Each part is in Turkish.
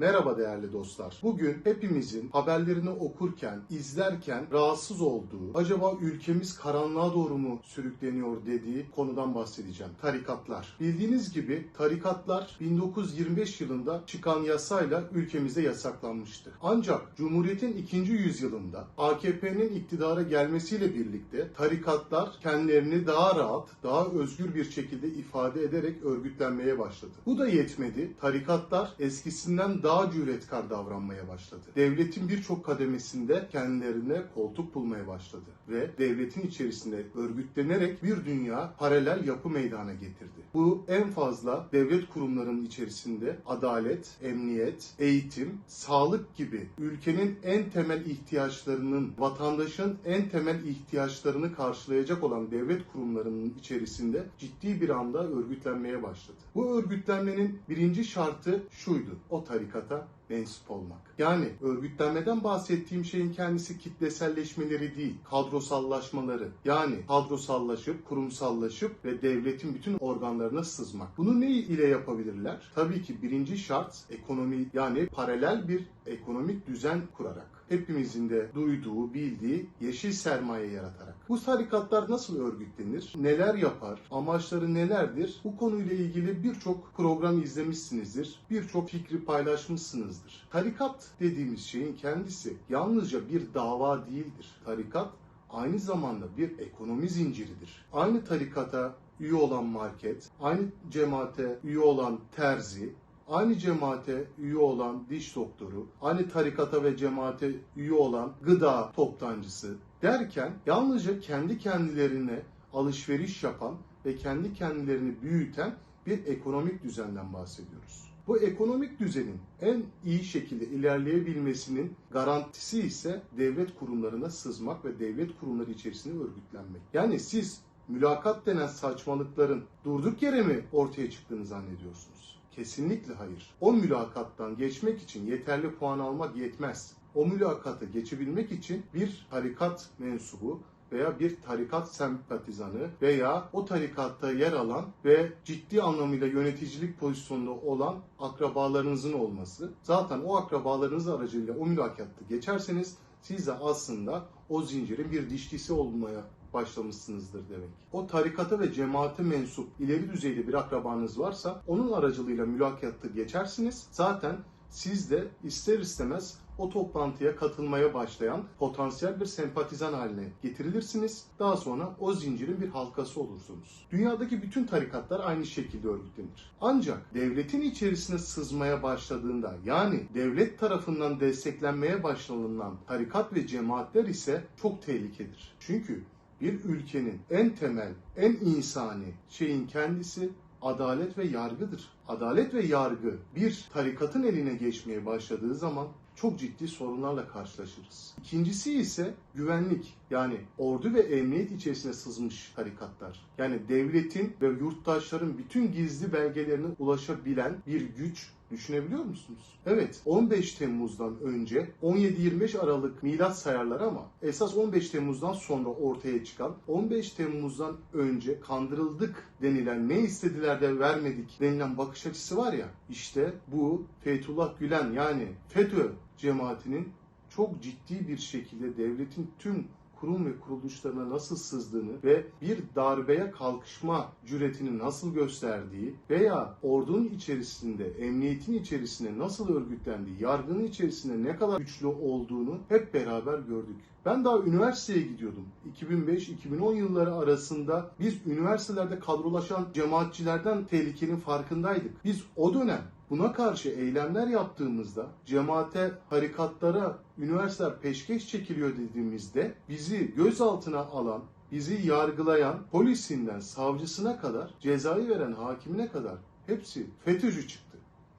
Merhaba değerli dostlar. Bugün hepimizin haberlerini okurken, izlerken rahatsız olduğu, acaba ülkemiz karanlığa doğru mu sürükleniyor dediği konudan bahsedeceğim. Tarikatlar. Bildiğiniz gibi tarikatlar 1925 yılında çıkan yasayla ülkemizde yasaklanmıştı. Ancak Cumhuriyet'in ikinci yüzyılında AKP'nin iktidara gelmesiyle birlikte tarikatlar kendilerini daha rahat, daha özgür bir şekilde ifade ederek örgütlenmeye başladı. Bu da yetmedi. Tarikatlar eskisinden daha cüretkar davranmaya başladı. Devletin birçok kademesinde kendilerine koltuk bulmaya başladı ve devletin içerisinde örgütlenerek bir dünya paralel yapı meydana getirdi. Bu en fazla devlet kurumlarının içerisinde adalet, emniyet, eğitim, sağlık gibi ülkenin en temel ihtiyaçlarının, vatandaşın en temel ihtiyaçlarını karşılayacak olan devlet kurumlarının içerisinde ciddi bir anda örgütlenmeye başladı. Bu örgütlenmenin birinci şartı şuydu. O tarikata mensup olmak. Yani örgütlenmeden bahsettiğim şeyin kendisi kitleselleşmeleri değil, kadrosallaşmaları. Yani kadrosallaşıp, kurumsallaşıp ve devletin bütün organlarına sızmak. Bunu ne ile yapabilirler? Tabii ki birinci şart ekonomi yani paralel bir ekonomik düzen kurarak hepimizin de duyduğu, bildiği yeşil sermaye yaratarak. Bu tarikatlar nasıl örgütlenir? Neler yapar? Amaçları nelerdir? Bu konuyla ilgili birçok program izlemişsinizdir. Birçok fikri paylaşmışsınızdır. Tarikat dediğimiz şeyin kendisi yalnızca bir dava değildir. Tarikat aynı zamanda bir ekonomi zinciridir. Aynı tarikata üye olan market, aynı cemaate üye olan terzi, aynı cemaate üye olan diş doktoru, aynı tarikata ve cemaate üye olan gıda toptancısı derken yalnızca kendi kendilerine alışveriş yapan ve kendi kendilerini büyüten bir ekonomik düzenden bahsediyoruz. Bu ekonomik düzenin en iyi şekilde ilerleyebilmesinin garantisi ise devlet kurumlarına sızmak ve devlet kurumları içerisinde örgütlenmek. Yani siz mülakat denen saçmalıkların durduk yere mi ortaya çıktığını zannediyorsunuz? Kesinlikle hayır. O mülakattan geçmek için yeterli puan almak yetmez. O mülakatı geçebilmek için bir tarikat mensubu veya bir tarikat sempatizanı veya o tarikatta yer alan ve ciddi anlamıyla yöneticilik pozisyonunda olan akrabalarınızın olması. Zaten o akrabalarınız aracılığıyla o mülakatta geçerseniz siz de aslında o zincirin bir dişlisi olmaya başlamışsınızdır demek. O tarikata ve cemaate mensup ileri düzeyde bir akrabanız varsa onun aracılığıyla mülakatta geçersiniz. Zaten siz de ister istemez o toplantıya katılmaya başlayan potansiyel bir sempatizan haline getirilirsiniz. Daha sonra o zincirin bir halkası olursunuz. Dünyadaki bütün tarikatlar aynı şekilde örgütlenir. Ancak devletin içerisine sızmaya başladığında yani devlet tarafından desteklenmeye başlanılan tarikat ve cemaatler ise çok tehlikedir. Çünkü bir ülkenin en temel, en insani şeyin kendisi adalet ve yargıdır. Adalet ve yargı bir tarikatın eline geçmeye başladığı zaman çok ciddi sorunlarla karşılaşırız. İkincisi ise güvenlik. Yani ordu ve emniyet içerisine sızmış tarikatlar. Yani devletin ve yurttaşların bütün gizli belgelerine ulaşabilen bir güç Düşünebiliyor musunuz? Evet 15 Temmuz'dan önce 17-25 Aralık milat sayarlar ama esas 15 Temmuz'dan sonra ortaya çıkan 15 Temmuz'dan önce kandırıldık denilen ne istediler de vermedik denilen bakış açısı var ya işte bu Fethullah Gülen yani FETÖ cemaatinin çok ciddi bir şekilde devletin tüm kurum ve kuruluşlarına nasıl sızdığını ve bir darbeye kalkışma cüretini nasıl gösterdiği veya ordunun içerisinde, emniyetin içerisinde nasıl örgütlendiği, yargının içerisinde ne kadar güçlü olduğunu hep beraber gördük. Ben daha üniversiteye gidiyordum. 2005-2010 yılları arasında biz üniversitelerde kadrolaşan cemaatçilerden tehlikenin farkındaydık. Biz o dönem Buna karşı eylemler yaptığımızda cemaate, harikatlara üniversiteler peşkeş çekiliyor dediğimizde bizi gözaltına alan, bizi yargılayan polisinden savcısına kadar, cezayı veren hakimine kadar hepsi FETÖ'cü çıktı.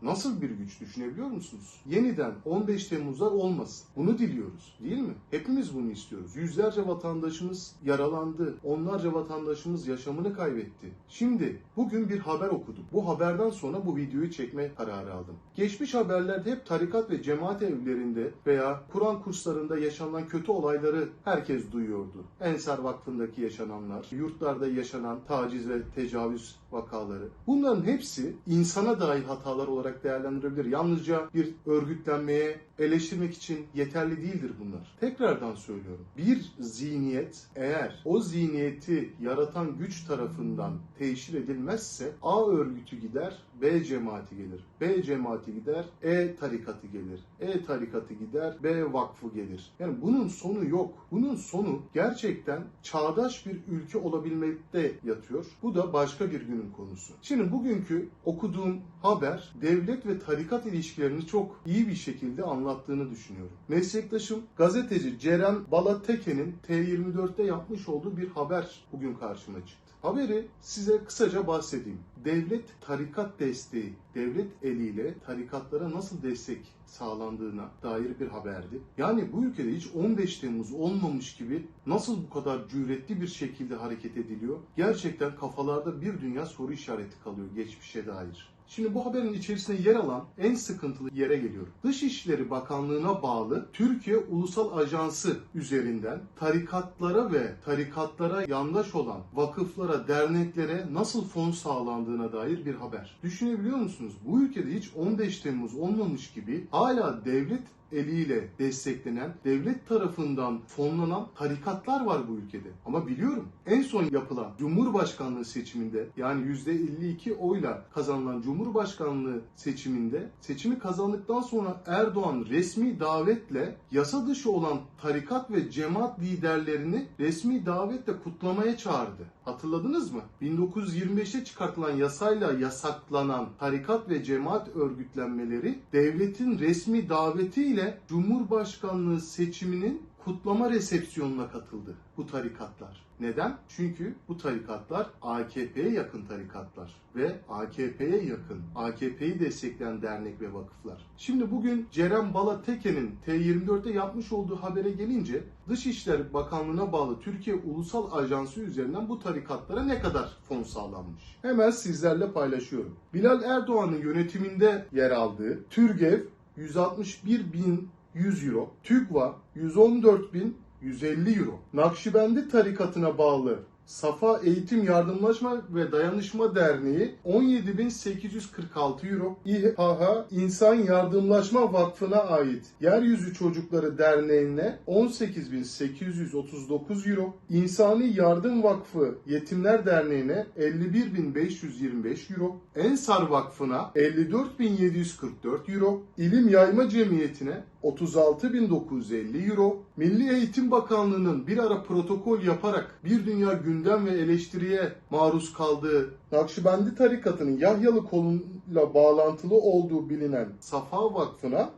Nasıl bir güç düşünebiliyor musunuz? Yeniden 15 Temmuzlar olmasın. Bunu diliyoruz değil mi? Hepimiz bunu istiyoruz. Yüzlerce vatandaşımız yaralandı. Onlarca vatandaşımız yaşamını kaybetti. Şimdi bugün bir haber okudum. Bu haberden sonra bu videoyu çekme kararı aldım. Geçmiş haberlerde hep tarikat ve cemaat evlerinde veya Kur'an kurslarında yaşanan kötü olayları herkes duyuyordu. Ensar Vakfı'ndaki yaşananlar, yurtlarda yaşanan taciz ve tecavüz vakaları. Bunların hepsi insana dair hatalar olarak olarak değerlendirebilir. Yalnızca bir örgütlenmeye eleştirmek için yeterli değildir bunlar. Tekrardan söylüyorum. Bir zihniyet eğer o zihniyeti yaratan güç tarafından teşhir edilmezse A örgütü gider, B cemaati gelir. B cemaati gider, E tarikatı gelir. E tarikatı gider, B vakfı gelir. Yani bunun sonu yok. Bunun sonu gerçekten çağdaş bir ülke olabilmekte yatıyor. Bu da başka bir günün konusu. Şimdi bugünkü okuduğum haber devlet ve tarikat ilişkilerini çok iyi bir şekilde anlattığını düşünüyorum. Meslektaşım gazeteci Ceren Balateke'nin T24'te yapmış olduğu bir haber bugün karşıma çıktı. Haberi size kısaca bahsedeyim. Devlet tarikat desteği, devlet eliyle tarikatlara nasıl destek sağlandığına dair bir haberdi. Yani bu ülkede hiç 15 Temmuz olmamış gibi nasıl bu kadar cüretli bir şekilde hareket ediliyor? Gerçekten kafalarda bir dünya soru işareti kalıyor geçmişe dair. Şimdi bu haberin içerisinde yer alan en sıkıntılı yere geliyorum. Dışişleri Bakanlığı'na bağlı Türkiye Ulusal Ajansı üzerinden tarikatlara ve tarikatlara yandaş olan vakıflara, derneklere nasıl fon sağlandığına dair bir haber. Düşünebiliyor musunuz? Bu ülkede hiç 15 Temmuz olmamış gibi hala devlet eliyle desteklenen, devlet tarafından fonlanan tarikatlar var bu ülkede. Ama biliyorum en son yapılan Cumhurbaşkanlığı seçiminde yani %52 oyla kazanılan Cumhurbaşkanlığı seçiminde seçimi kazandıktan sonra Erdoğan resmi davetle yasa dışı olan tarikat ve cemaat liderlerini resmi davetle kutlamaya çağırdı. Hatırladınız mı? 1925'te çıkartılan yasayla yasaklanan tarikat ve cemaat örgütlenmeleri devletin resmi davetiyle Cumhurbaşkanlığı seçiminin kutlama resepsiyonuna katıldı bu tarikatlar. Neden? Çünkü bu tarikatlar AKP'ye yakın tarikatlar ve AKP'ye yakın, AKP'yi destekleyen dernek ve vakıflar. Şimdi bugün Ceren Balateke'nin T24'te yapmış olduğu habere gelince Dışişleri Bakanlığı'na bağlı Türkiye Ulusal Ajansı üzerinden bu tarikatlara ne kadar fon sağlanmış? Hemen sizlerle paylaşıyorum. Bilal Erdoğan'ın yönetiminde yer aldığı TÜRGEV 161.100 euro, TÜGVA 114.150 euro, Nakşibendi tarikatına bağlı Safa Eğitim Yardımlaşma ve Dayanışma Derneği 17.846 euro. İHA İnsan Yardımlaşma Vakfı'na ait Yeryüzü Çocukları Derneği'ne 18.839 euro. İnsani Yardım Vakfı Yetimler Derneği'ne 51.525 euro. Ensar Vakfı'na 54.744 euro. İlim Yayma Cemiyeti'ne 36.950 euro. Milli Eğitim Bakanlığı'nın bir ara protokol yaparak bir dünya gündem ve eleştiriye maruz kaldığı Nakşibendi tarikatının Yahyalı koluyla bağlantılı olduğu bilinen Safa Vakfı'na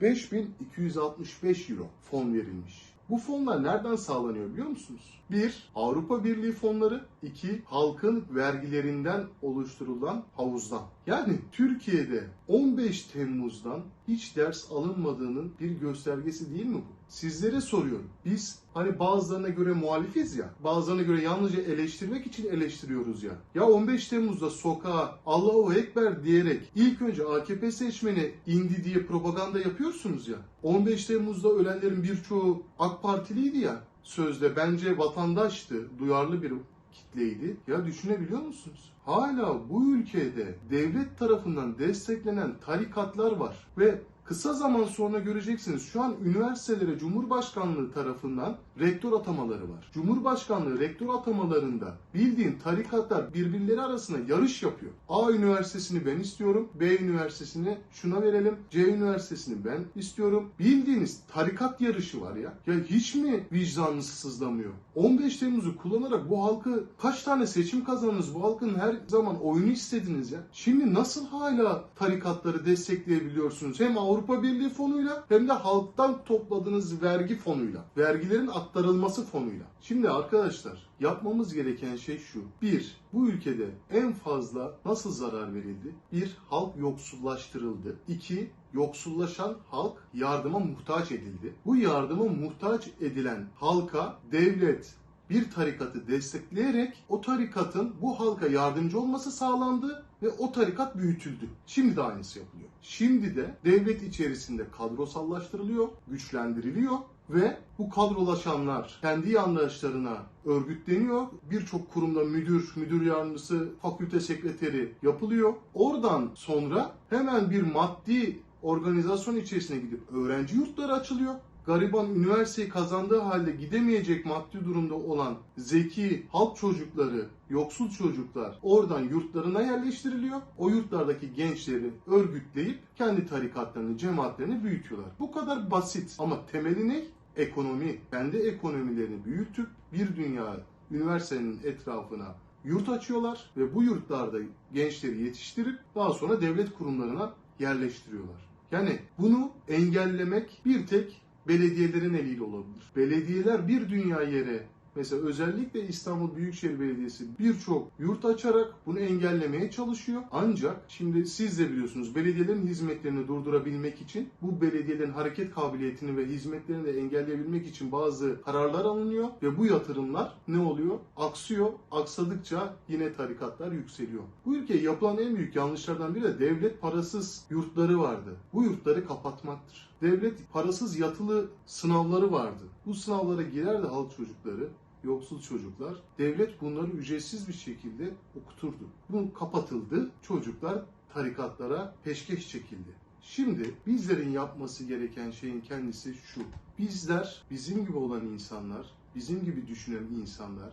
45.265 euro fon verilmiş. Bu fonlar nereden sağlanıyor biliyor musunuz? 1. Avrupa Birliği fonları 2. Halkın vergilerinden oluşturulan havuzdan. Yani Türkiye'de 15 Temmuz'dan hiç ders alınmadığının bir göstergesi değil mi bu? Sizlere soruyorum. Biz hani bazılarına göre muhalifiz ya, bazılarına göre yalnızca eleştirmek için eleştiriyoruz ya. Ya 15 Temmuz'da sokağa Allahu Ekber diyerek ilk önce AKP seçmeni indi diye propaganda yapıyorsunuz ya. 15 Temmuz'da ölenlerin birçoğu AK Partiliydi ya sözde bence vatandaştı, duyarlı bir kitleydi. Ya düşünebiliyor musunuz? Hala bu ülkede devlet tarafından desteklenen tarikatlar var ve kısa zaman sonra göreceksiniz şu an üniversitelere Cumhurbaşkanlığı tarafından rektör atamaları var. Cumhurbaşkanlığı rektör atamalarında bildiğin tarikatlar birbirleri arasında yarış yapıyor. A üniversitesini ben istiyorum, B üniversitesini şuna verelim, C üniversitesini ben istiyorum. Bildiğiniz tarikat yarışı var ya. Ya hiç mi vicdanınız sızlamıyor? 15 Temmuz'u kullanarak bu halkı kaç tane seçim kazandınız? Bu halkın her zaman oyunu istediniz ya. Şimdi nasıl hala tarikatları destekleyebiliyorsunuz? Hem Avrupa Birliği fonuyla hem de halktan topladığınız vergi fonuyla. Vergilerin aktarılması fonuyla. Şimdi arkadaşlar yapmamız gereken şey şu. Bir, bu ülkede en fazla nasıl zarar verildi? Bir, halk yoksullaştırıldı. İki, yoksullaşan halk yardıma muhtaç edildi. Bu yardıma muhtaç edilen halka devlet bir tarikatı destekleyerek o tarikatın bu halka yardımcı olması sağlandı ve o tarikat büyütüldü. Şimdi de aynısı yapılıyor. Şimdi de devlet içerisinde kadrosallaştırılıyor, güçlendiriliyor ve bu kadrolaşanlar kendi yandaşlarına örgütleniyor. Birçok kurumda müdür, müdür yardımcısı, fakülte sekreteri yapılıyor. Oradan sonra hemen bir maddi organizasyon içerisine gidip öğrenci yurtları açılıyor. Gariban üniversiteyi kazandığı halde gidemeyecek maddi durumda olan zeki halk çocukları, yoksul çocuklar oradan yurtlarına yerleştiriliyor. O yurtlardaki gençleri örgütleyip kendi tarikatlarını, cemaatlerini büyütüyorlar. Bu kadar basit ama temeli ne? Ekonomi. Kendi ekonomilerini büyütüp bir dünya üniversitenin etrafına yurt açıyorlar ve bu yurtlarda gençleri yetiştirip daha sonra devlet kurumlarına yerleştiriyorlar. Yani bunu engellemek bir tek belediyelerin eliyle olabilir. Belediyeler bir dünya yere mesela özellikle İstanbul Büyükşehir Belediyesi birçok yurt açarak bunu engellemeye çalışıyor. Ancak şimdi siz de biliyorsunuz belediyelerin hizmetlerini durdurabilmek için bu belediyelerin hareket kabiliyetini ve hizmetlerini de engelleyebilmek için bazı kararlar alınıyor ve bu yatırımlar ne oluyor? Aksıyor. Aksadıkça yine tarikatlar yükseliyor. Bu ülkeye yapılan en büyük yanlışlardan biri de devlet parasız yurtları vardı. Bu yurtları kapatmaktır. Devlet parasız yatılı sınavları vardı. Bu sınavlara girerdi halk çocukları, yoksul çocuklar. Devlet bunları ücretsiz bir şekilde okuturdu. Bu kapatıldı. Çocuklar tarikatlara peşkeş çekildi. Şimdi bizlerin yapması gereken şeyin kendisi şu. Bizler, bizim gibi olan insanlar, bizim gibi düşünen insanlar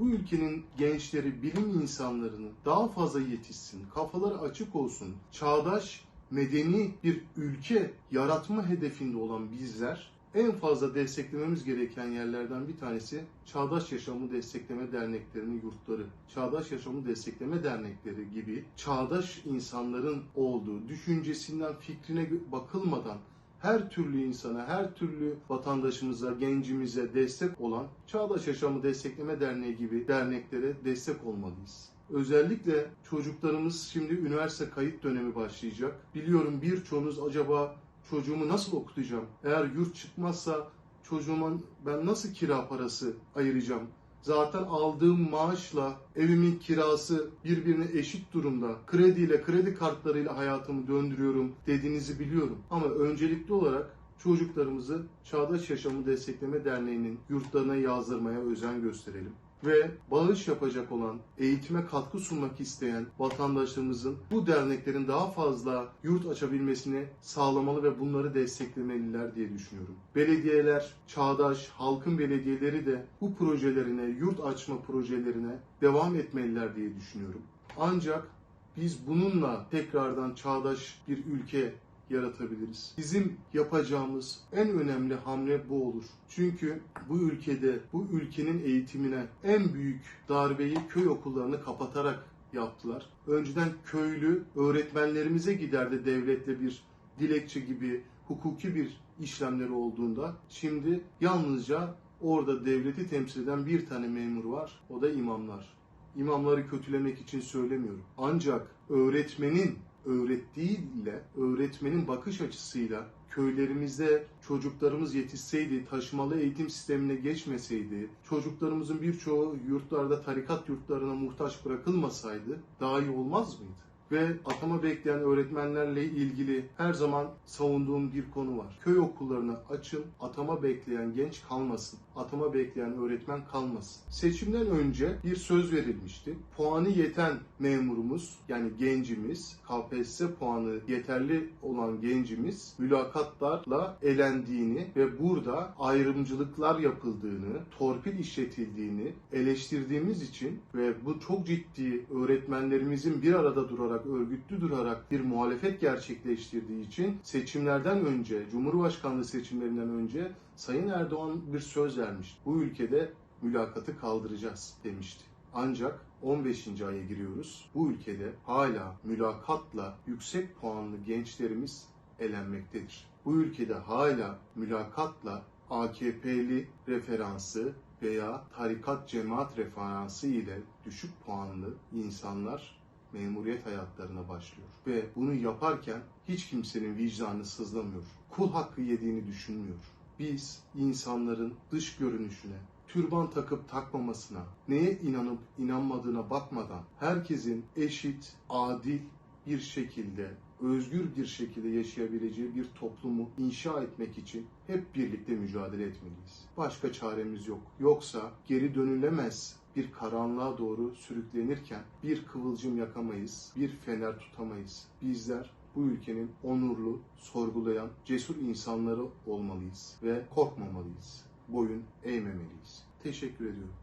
bu ülkenin gençleri, bilim insanlarını daha fazla yetişsin, kafaları açık olsun, çağdaş, medeni bir ülke yaratma hedefinde olan bizler en fazla desteklememiz gereken yerlerden bir tanesi Çağdaş Yaşamı Destekleme Derneklerinin yurtları. Çağdaş Yaşamı Destekleme Dernekleri gibi çağdaş insanların olduğu, düşüncesinden, fikrine bakılmadan her türlü insana, her türlü vatandaşımıza, gencimize destek olan Çağdaş Yaşamı Destekleme Derneği gibi derneklere destek olmalıyız. Özellikle çocuklarımız şimdi üniversite kayıt dönemi başlayacak. Biliyorum birçoğunuz acaba çocuğumu nasıl okutacağım? Eğer yurt çıkmazsa çocuğumun ben nasıl kira parası ayıracağım? Zaten aldığım maaşla evimin kirası birbirine eşit durumda. Krediyle, kredi kartlarıyla hayatımı döndürüyorum dediğinizi biliyorum. Ama öncelikli olarak çocuklarımızı Çağdaş Yaşamı Destekleme Derneği'nin yurtlarına yazdırmaya özen gösterelim ve bağış yapacak olan, eğitime katkı sunmak isteyen vatandaşlarımızın bu derneklerin daha fazla yurt açabilmesini sağlamalı ve bunları desteklemeliler diye düşünüyorum. Belediyeler, çağdaş, halkın belediyeleri de bu projelerine, yurt açma projelerine devam etmeliler diye düşünüyorum. Ancak biz bununla tekrardan çağdaş bir ülke yaratabiliriz. Bizim yapacağımız en önemli hamle bu olur. Çünkü bu ülkede, bu ülkenin eğitimine en büyük darbeyi köy okullarını kapatarak yaptılar. Önceden köylü öğretmenlerimize giderdi devletle bir dilekçe gibi hukuki bir işlemleri olduğunda. Şimdi yalnızca orada devleti temsil eden bir tane memur var. O da imamlar. İmamları kötülemek için söylemiyorum. Ancak öğretmenin öğrettiğiyle, öğretmenin bakış açısıyla köylerimizde çocuklarımız yetişseydi, taşımalı eğitim sistemine geçmeseydi, çocuklarımızın birçoğu yurtlarda, tarikat yurtlarına muhtaç bırakılmasaydı daha iyi olmaz mıydı? Ve atama bekleyen öğretmenlerle ilgili her zaman savunduğum bir konu var. Köy okullarını açın, atama bekleyen genç kalmasın, atama bekleyen öğretmen kalmasın. Seçimden önce bir söz verilmişti. Puanı yeten memurumuz, yani gencimiz, KPSS puanı yeterli olan gencimiz mülakatlarla elendiğini ve burada ayrımcılıklar yapıldığını, torpil işletildiğini eleştirdiğimiz için ve bu çok ciddi öğretmenlerimizin bir arada durarak, örgütlü durarak bir muhalefet gerçekleştirdiği için seçimlerden önce, Cumhurbaşkanlığı seçimlerinden önce Sayın Erdoğan bir söz vermiş. Bu ülkede mülakatı kaldıracağız demişti. Ancak 15. aya giriyoruz. Bu ülkede hala mülakatla yüksek puanlı gençlerimiz elenmektedir. Bu ülkede hala mülakatla AKP'li referansı veya tarikat cemaat referansı ile düşük puanlı insanlar memuriyet hayatlarına başlıyor. Ve bunu yaparken hiç kimsenin vicdanı sızlamıyor. Kul hakkı yediğini düşünmüyor. Biz insanların dış görünüşüne, türban takıp takmamasına, neye inanıp inanmadığına bakmadan herkesin eşit, adil bir şekilde, özgür bir şekilde yaşayabileceği bir toplumu inşa etmek için hep birlikte mücadele etmeliyiz. Başka çaremiz yok. Yoksa geri dönülemez bir karanlığa doğru sürüklenirken bir kıvılcım yakamayız, bir fener tutamayız. Bizler bu ülkenin onurlu, sorgulayan, cesur insanları olmalıyız ve korkmamalıyız. Boyun eğmemeliyiz. Teşekkür ediyorum.